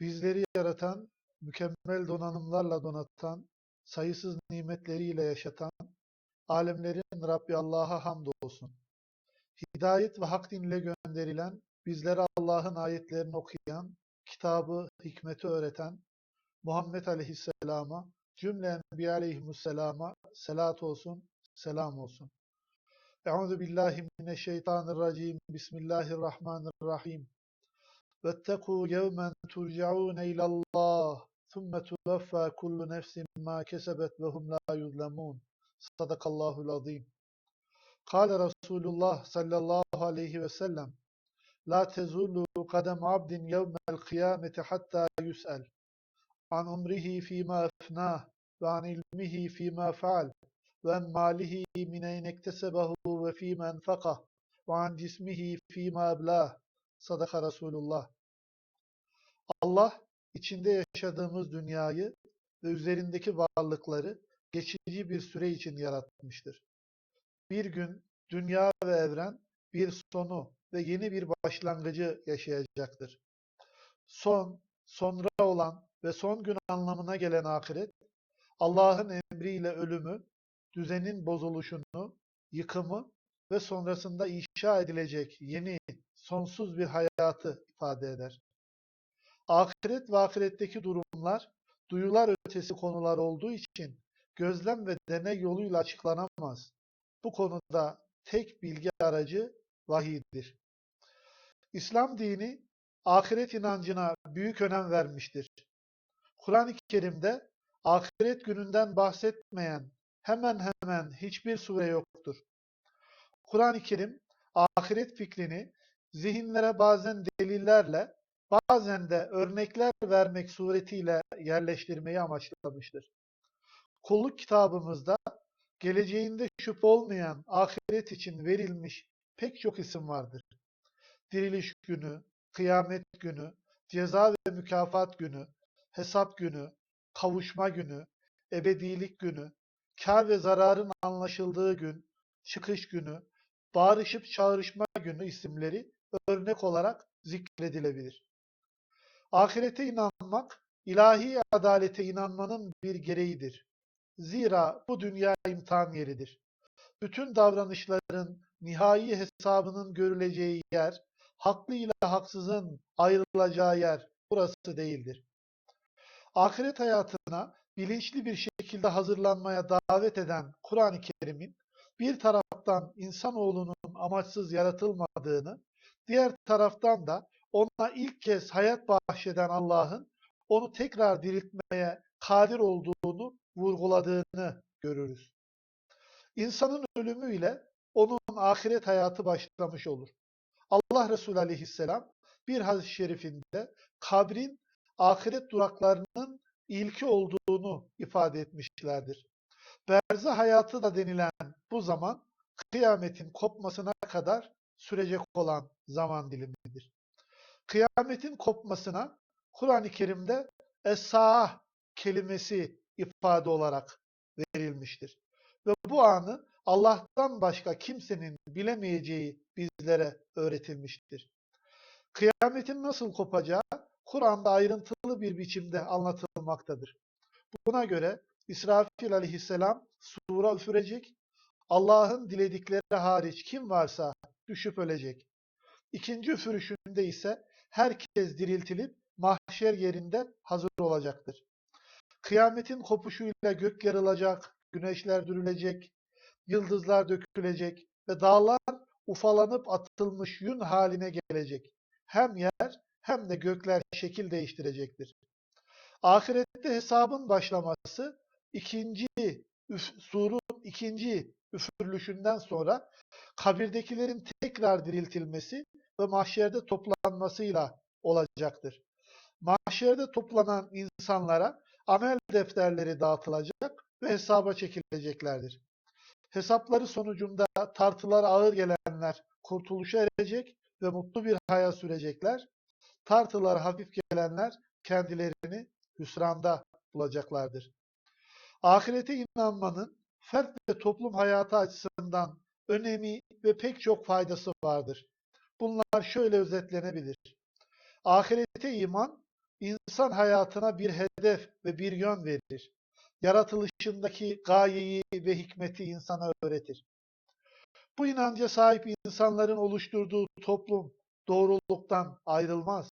Bizleri yaratan, mükemmel donanımlarla donatan, sayısız nimetleriyle yaşatan, alemlerin Rabbi Allah'a hamdolsun. Hidayet ve hak dinle gönderilen, bizlere Allah'ın ayetlerini okuyan, kitabı, hikmeti öğreten, Muhammed Aleyhisselam'a, cümle Enbiya Aleyhisselam'a selat olsun, selam olsun. Euzu billahi. Bismillahirrahmanirrahim. واتقوا يوما ترجعون إلى الله ثم توفى كل نفس ما كسبت وهم لا يظلمون. صدق الله العظيم. قال رسول الله صلى الله عليه وسلم لا تزول قدم عبد يوم القيامة حتى يسأل عن عمره فيما أفناه وعن علمه فيما فعل وعن ماله من أين اكتسبه وفيما أنفقه وعن جسمه فيما أبلاه Sadaka Resulullah. Allah içinde yaşadığımız dünyayı ve üzerindeki varlıkları geçici bir süre için yaratmıştır. Bir gün dünya ve evren bir sonu ve yeni bir başlangıcı yaşayacaktır. Son, sonra olan ve son gün anlamına gelen ahiret, Allah'ın emriyle ölümü, düzenin bozuluşunu, yıkımı ve sonrasında inşa edilecek yeni, sonsuz bir hayatı ifade eder. Ahiret ve ahiretteki durumlar, duyular ötesi konular olduğu için gözlem ve deney yoluyla açıklanamaz. Bu konuda tek bilgi aracı vahiydir. İslam dini ahiret inancına büyük önem vermiştir. Kur'an-ı Kerim'de ahiret gününden bahsetmeyen hemen hemen hiçbir sure yoktur. Kur'an-ı Kerim ahiret fikrini zihinlere bazen delillerle, bazen de örnekler vermek suretiyle yerleştirmeyi amaçlamıştır. Kulluk kitabımızda geleceğinde şüphe olmayan ahiret için verilmiş pek çok isim vardır. Diriliş günü, kıyamet günü, ceza ve mükafat günü, hesap günü, kavuşma günü, ebedilik günü, kar ve zararın anlaşıldığı gün, çıkış günü, bağırışıp çağrışma günü isimleri örnek olarak zikredilebilir. Ahirete inanmak, ilahi adalete inanmanın bir gereğidir. Zira bu dünya imtihan yeridir. Bütün davranışların nihai hesabının görüleceği yer, haklı ile haksızın ayrılacağı yer burası değildir. Ahiret hayatına bilinçli bir şekilde hazırlanmaya davet eden Kur'an-ı Kerim'in bir taraftan insanoğlunun amaçsız yaratılmadığını, diğer taraftan da ona ilk kez hayat bahşeden Allah'ın onu tekrar diriltmeye kadir olduğunu vurguladığını görürüz. İnsanın ölümüyle onun ahiret hayatı başlamış olur. Allah Resulü Aleyhisselam bir hadis-i şerifinde kabrin ahiret duraklarının ilki olduğunu ifade etmişlerdir. Berzah hayatı da denilen bu zaman kıyametin kopmasına kadar sürecek olan zaman dilimidir. Kıyametin kopmasına Kur'an-ı Kerim'de es-saah kelimesi ifade olarak verilmiştir. Ve bu anı Allah'tan başka kimsenin bilemeyeceği bizlere öğretilmiştir. Kıyametin nasıl kopacağı Kur'an'da ayrıntılı bir biçimde anlatılmaktadır. Buna göre İsrafil aleyhisselam sura üfürecek, Allah'ın diledikleri hariç kim varsa düşüp ölecek. İkinci üfürüşünde ise herkes diriltilip mahşer yerinde hazır olacaktır. Kıyametin kopuşuyla gök yarılacak, güneşler dürülecek, yıldızlar dökülecek ve dağlar ufalanıp atılmış yün haline gelecek. Hem yer hem de gökler şekil değiştirecektir. Ahirette hesabın başlaması ikinci üf, surun ikinci üfürülüşünden sonra kabirdekilerin tekrar diriltilmesi ve mahşerde toplanmasıyla olacaktır. Mahşerde toplanan insanlara amel defterleri dağıtılacak ve hesaba çekileceklerdir. Hesapları sonucunda tartılar ağır gelenler kurtuluşa erecek ve mutlu bir hayat sürecekler. Tartılar hafif gelenler kendilerini hüsranda bulacaklardır. Ahirete inanmanın fert ve toplum hayatı açısından önemi ve pek çok faydası vardır. Bunlar şöyle özetlenebilir. Ahirete iman, insan hayatına bir hedef ve bir yön verir. Yaratılışındaki gayeyi ve hikmeti insana öğretir. Bu inanca sahip insanların oluşturduğu toplum doğruluktan ayrılmaz.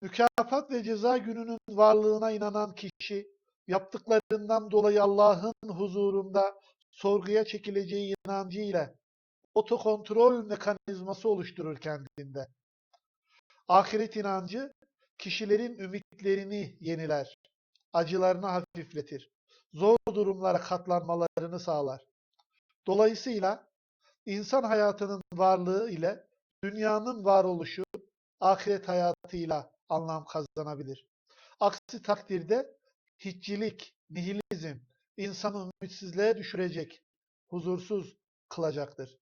Mükafat ve ceza gününün varlığına inanan kişi, yaptıklarından dolayı Allah'ın huzurunda sorguya çekileceği inancı ile otokontrol mekanizması oluşturur kendinde. Ahiret inancı kişilerin ümitlerini yeniler, acılarını hafifletir, zor durumlara katlanmalarını sağlar. Dolayısıyla insan hayatının varlığı ile dünyanın varoluşu ahiret hayatıyla anlam kazanabilir. Aksi takdirde hiççilik, nihilizm insanı ümitsizliğe düşürecek, huzursuz kılacaktır.